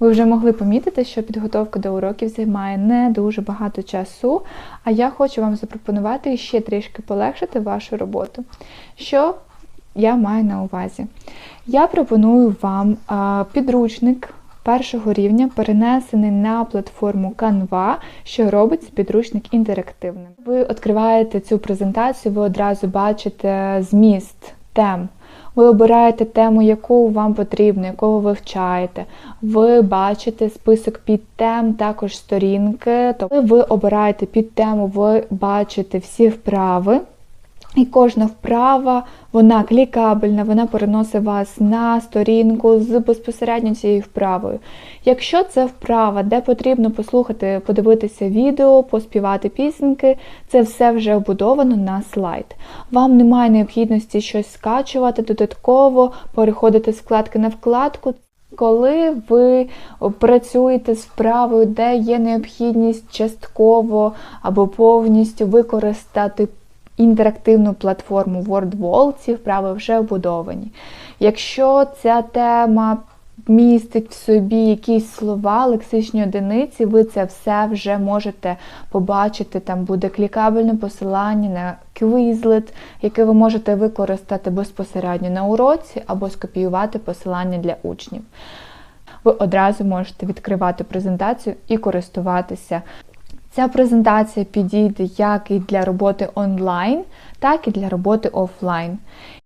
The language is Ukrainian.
Ви вже могли помітити, що підготовка до уроків займає не дуже багато часу, а я хочу вам запропонувати ще трішки полегшити вашу роботу. Що я маю на увазі? Я пропоную вам підручник першого рівня, перенесений на платформу Canva, що робить підручник інтерактивним. Ви відкриваєте цю презентацію, ви одразу бачите зміст тем. Ви обираєте тему, яку вам потрібно, яку ви вивчаєте. Ви бачите список підтем, також сторінки. Тобто ви обираєте підтему, ви бачите всі вправи. І кожна вправа, вона клікабельна, вона переносить вас на сторінку з безпосередньо цією вправою. Якщо це вправа, де потрібно послухати, подивитися відео, поспівати пісеньки, це все вже вбудовано на слайд. Вам немає необхідності щось скачувати додатково, переходити з вкладки на вкладку. Коли ви працюєте з вправою, де є необхідність частково або повністю використати інтерактивну платформу WordWall, ці вправи вже вбудовані. Якщо ця тема містить в собі якісь слова, лексичні одиниці, ви це все вже можете побачити. Там буде клікабельне посилання на Quizlet, яке ви можете використати безпосередньо на уроці або скопіювати посилання для учнів. Ви одразу можете відкривати презентацію і користуватися. Ця презентація підійде як і для роботи онлайн, так і для роботи офлайн.